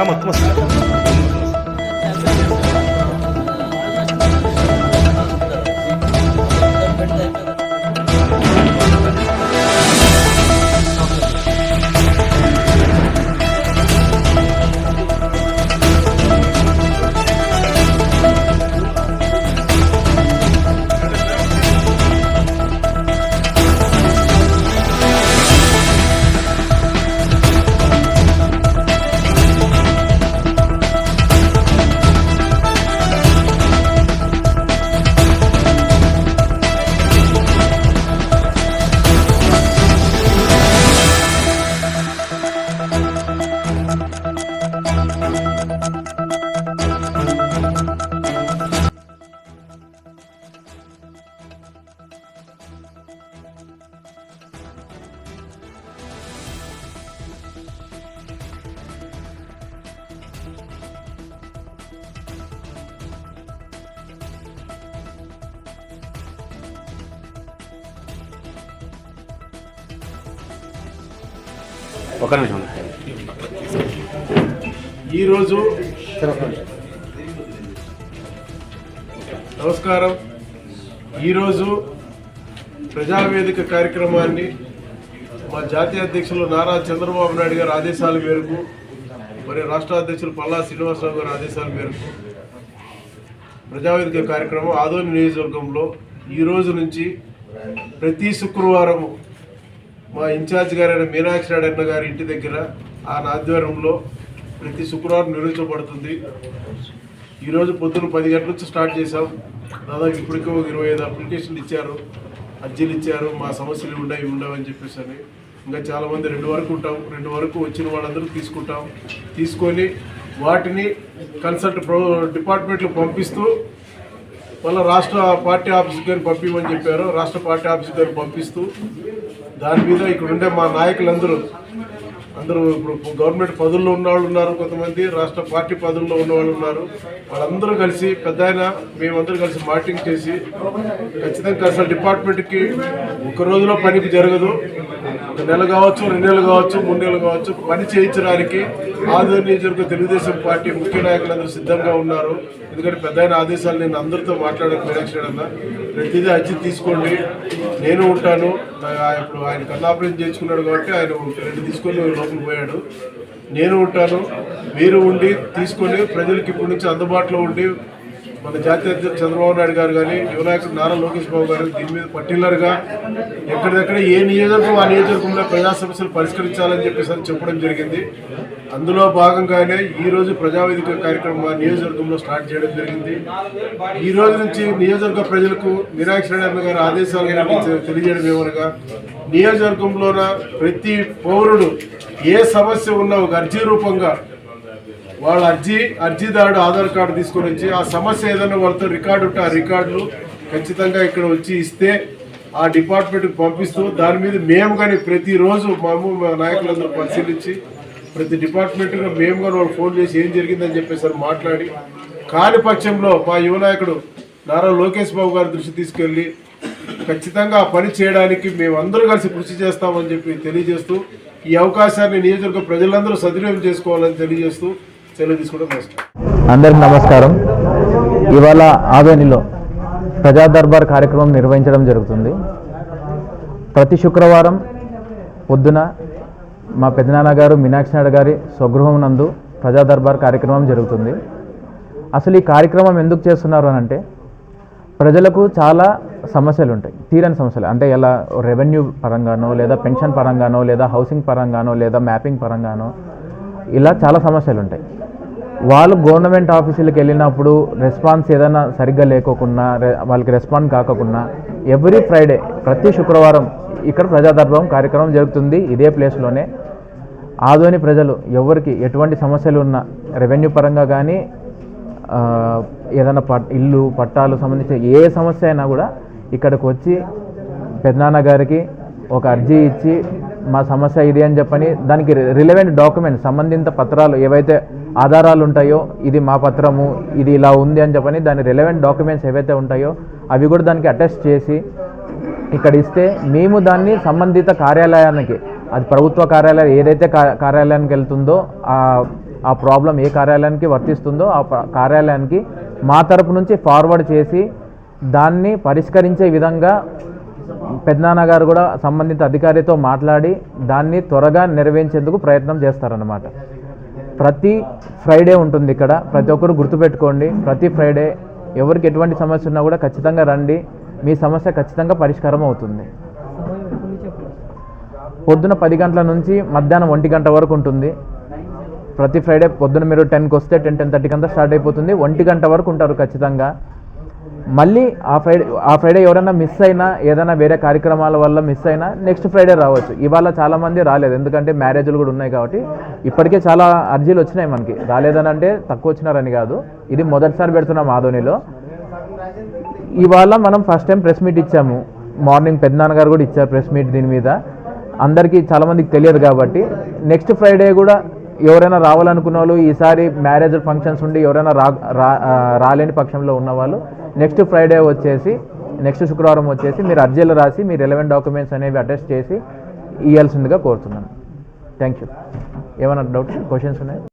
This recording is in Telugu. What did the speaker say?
Ah, mas como assim? ఒక నిమిషం ఈరోజు నమస్కారం. ఈరోజు ప్రజావేదిక కార్యక్రమాన్ని మా జాతీయ అధ్యక్షులు నారా చంద్రబాబు నాయుడు గారి ఆదేశాల మేరకు మరి రాష్ట్ర అధ్యక్షులు పల్లా శ్రీనివాసరావు గారి ఆదేశాల మేరకు ప్రజావేదిక కార్యక్రమం ఆదోని నియోజకవర్గంలో ఈ రోజు నుంచి ప్రతి శుక్రవారం మా ఇన్ఛార్జ్ గారైన మీనాక్షి నాయుడు అన్న గారి ఇంటి దగ్గర ఆయన ఆధ్వర్యంలో ప్రతి శుక్రవారం నిర్వహించబడుతుంది. ఈరోజు పొద్దున్న పది గంటల నుంచి స్టార్ట్ చేశాం. దాదాపు ఇప్పటికే ఒక ఇరవై ఐదు అప్లికేషన్లు ఇచ్చారు. అర్జీలు ఇచ్చారు. మా సమస్యలు ఉండవు ఉండవు అని చెప్పేసి అని. ఇంకా చాలామంది రెండు వరకు ఉంటాం. రెండు వరకు వచ్చిన వాళ్ళందరూ తీసుకుంటాం. తీసుకొని వాటిని కన్సల్ట్ ప్రో డిపార్ట్మెంట్లు పంపిస్తూ మళ్ళీ రాష్ట్ర పార్టీ ఆఫీస్ గారిని పంపించమని చెప్పారు. రాష్ట్ర పార్టీ ఆఫీస్ గారిని పంపిస్తూ దాని మీద ఇక్కడ ఉండే మా నాయకులందరూ అందరూ ఇప్పుడు గవర్నమెంట్ పదవుల్లో ఉన్న వాళ్ళు ఉన్నారు కొంతమంది రాష్ట్ర పార్టీ పదవుల్లో ఉన్న వాళ్ళు ఉన్నారు. వాళ్ళందరూ కలిసి పెద్ద ఆయన మేమందరూ కలిసి మార్టింగ్ చేసి ఖచ్చితంగా అసలు డిపార్ట్మెంట్కి ఒక రోజులో పనికి జరగదు. ఒక నెల కావచ్చు రెండు నెలలు కావచ్చు మూడు నెలలు కావచ్చు పని చేయించడానికి ఆదోని నియోజకవర్గ తెలుగుదేశం పార్టీ ముఖ్య నాయకులందరూ సిద్ధంగా ఉన్నారు. ఎందుకంటే పెద్ద ఆదేశాలు నేను అందరితో మాట్లాడడం మీనాక్షి ప్రతిదీ అచ్చి తీసుకోండి. నేను ఉంటాను. ఇప్పుడు ఆయన కన్నాపరేషన్ చేయించుకున్నాడు కాబట్టి ఆయన రెండు తీసుకొని లోపలికి పోయాడు. నేను ఉంటాను. మీరు ఉండి తీసుకొని ప్రజలకు ఇప్పటి నుంచి అందుబాటులో ఉండి మన జాతీయ అధ్యక్షుడు చంద్రబాబు నాయుడు గారు కానీ యువనాయకుడు నారా లోకేష్ బాబు గారు దీని మీద పర్టికులర్గా ఎక్కడిదక్కడ ఏ నియోజకవర్గం ఆ నియోజకవర్గంలో ప్రజా సమస్యలు పరిష్కరించాలని చెప్పేసి అని చెప్పడం జరిగింది. అందులో భాగంగానే ఈ రోజు ప్రజావేదిక కార్యక్రమం మా నియోజకవర్గంలో స్టార్ట్ చేయడం జరిగింది. ఈ రోజు నుంచి నియోజకవర్గ ప్రజలకు మీనాక్షి నాయుడు గారి ఆదేశాలు తెలియజేయడం ఏమనగా నియోజకవర్గంలోన ప్రతి పౌరుడు ఏ సమస్య ఉన్నా ఒక అర్జీ రూపంగా వాళ్ళ అర్జీ అర్జీదారుడు ఆధార్ కార్డు తీసుకొని వచ్చి ఆ సమస్య ఏదైనా వాళ్ళతో రికార్డు ఉంటే ఆ రికార్డులు ఖచ్చితంగా ఇక్కడ వచ్చి ఇస్తే ఆ డిపార్ట్మెంట్కి పంపిస్తూ దాని మీద మేము కానీ ప్రతిరోజు మేము మా నాయకులందరూ పరిశీలించి ప్రతి డిపార్ట్మెంట్గా మేము కానీ వాళ్ళు ఫోన్ చేసి ఏం జరిగిందని చెప్పేసి మాట్లాడి కాని పక్షంలో మా యువ నాయకుడు నారా లోకేష్ బాబు గారి దృష్టి తీసుకెళ్ళి ఖచ్చితంగా ఆ పని చేయడానికి మేమందరూ కలిసి కృషి చేస్తామని చెప్పి తెలియజేస్తూ ఈ అవకాశాన్ని నియోజకవర్గ ప్రజలందరూ సద్వినియోగం చేసుకోవాలని తెలియజేస్తూ సెలవు తీసుకోవడం అందరికి నమస్కారం. ఇవాళ ఆవేనిలో ప్రజా దర్బార్ కార్యక్రమం నిర్వహించడం జరుగుతుంది. ప్రతి శుక్రవారం పొద్దున మా పెద్దనాన్న గారు మీనాక్షి నాయుడు గారి స్వగృహం నందు ప్రజా దర్బార్ కార్యక్రమం జరుగుతుంది. అసలు ఈ కార్యక్రమం ఎందుకు చేస్తున్నారు అని అంటే ప్రజలకు చాలా సమస్యలు ఉంటాయి. తీరని సమస్యలు. అంటే ఎలా రెవెన్యూ పరంగానో లేదా పెన్షన్ పరంగానో లేదా హౌసింగ్ పరంగానో లేదా మ్యాపింగ్ పరంగానో ఇలా చాలా సమస్యలు ఉంటాయి. వాళ్ళు గవర్నమెంట్ ఆఫీసులకు వెళ్ళినప్పుడు రెస్పాన్స్ ఏదైనా సరిగ్గా లేకోకుండా వాళ్ళకి రెస్పాండ్ కాకోకున్నా ఎవ్రీ ఫ్రైడే ప్రతి శుక్రవారం ఇక్కడ ప్రజాదర్భం కార్యక్రమం జరుగుతుంది ఇదే ప్లేస్లోనే ఆదోని ప్రజలు ఎవరికి ఎటువంటి సమస్యలు ఉన్నా రెవెన్యూ పరంగా కానీ ఏదైనా పట్ ఇల్లు పట్టాలు సంబంధించిన ఏ సమస్య అయినా కూడా ఇక్కడికి వచ్చి పెద్దనాన్న గారికి ఒక అర్జీ ఇచ్చి మా సమస్య ఇది అని చెప్పని దానికి రిలవెంట్ డాక్యుమెంట్స్ సంబంధిత పత్రాలు ఏవైతే ఆధారాలు ఉంటాయో ఇది మా పత్రము ఇది ఇలా ఉంది అని చెప్పని దాని రిలవెంట్ డాక్యుమెంట్స్ ఏవైతే ఉంటాయో అవి కూడా దానికి అటెస్ట్ చేసి ఇక్కడ ఇస్తే మేము దాన్ని సంబంధిత కార్యాలయానికి అది ప్రభుత్వ కార్యాలయం ఏదైతే కార్యాలయానికి వెళ్తుందో ఆ ఆ ప్రాబ్లం ఏ కార్యాలయానికి వర్తిస్తుందో ఆ కార్యాలయానికి మా తరపు నుంచి ఫార్వర్డ్ చేసి దాన్ని పరిష్కరించే విధంగా పెద్దనాన్న గారు కూడా సంబంధిత అధికారితో మాట్లాడి దాన్ని త్వరగా నెరవేర్చేందుకు ప్రయత్నం చేస్తారన్నమాట. ప్రతి ఫ్రైడే ఉంటుంది ఇక్కడ. ప్రతి ఒక్కరు గుర్తుపెట్టుకోండి. ప్రతి ఫ్రైడే ఎవరికి ఎటువంటి సమస్య ఉన్నా కూడా ఖచ్చితంగా రండి. మీ సమస్య ఖచ్చితంగా పరిష్కారం అవుతుంది. పొద్దున పది గంటల నుంచి మధ్యాహ్నం ఒంటి గంట వరకు ఉంటుంది. ప్రతి ఫ్రైడే పొద్దున మీరు టెన్కి వస్తే టెన్ టెన్ థర్టీకి అంతా స్టార్ట్ అయిపోతుంది. ఒంటి గంట వరకు ఉంటారు ఖచ్చితంగా. మళ్ళీ ఆ ఫ్రైడే ఆ ఫ్రైడే ఎవరైనా మిస్ అయినా ఏదైనా వేరే కార్యక్రమాల వల్ల మిస్ అయినా నెక్స్ట్ ఫ్రైడే రావచ్చు. ఇవాళ చాలామంది రాలేదు. ఎందుకంటే మ్యారేజ్లు కూడా ఉన్నాయి కాబట్టి ఇప్పటికే చాలా అర్జీలు వచ్చినాయి మనకి. రాలేదని అంటే తక్కువ వచ్చినారని కాదు. ఇది మొదటిసారి పెడుతున్నాం ఆదోనిలో ఇవాళ మనం ఫస్ట్ టైం ప్రెస్ మీట్ ఇచ్చాము. మార్నింగ్ పెద్దనాన్నగారు కూడా ఇచ్చారు ప్రెస్ మీట్ దీని మీద. అందరికీ చాలామందికి తెలియదు కాబట్టి నెక్స్ట్ ఫ్రైడే కూడా ఎవరైనా రావాలనుకున్న వాళ్ళు ఈసారి మ్యారేజ్ ఫంక్షన్స్ ఉండి ఎవరైనా రా రాలేని పక్షంలో ఉన్నవాళ్ళు నెక్స్ట్ ఫ్రైడే వచ్చేసి నెక్స్ట్ శుక్రవారం వచ్చేసి మీరు అర్జీలు రాసి మీ రిలవెంట్ డాక్యుమెంట్స్ అనేవి అటెస్ట్ చేసి ఇవ్వాల్సిందిగా కోరుతున్నాను. థ్యాంక్ యూ ఏమైనా డౌట్ క్వశ్చన్స్ ఉన్నాయి?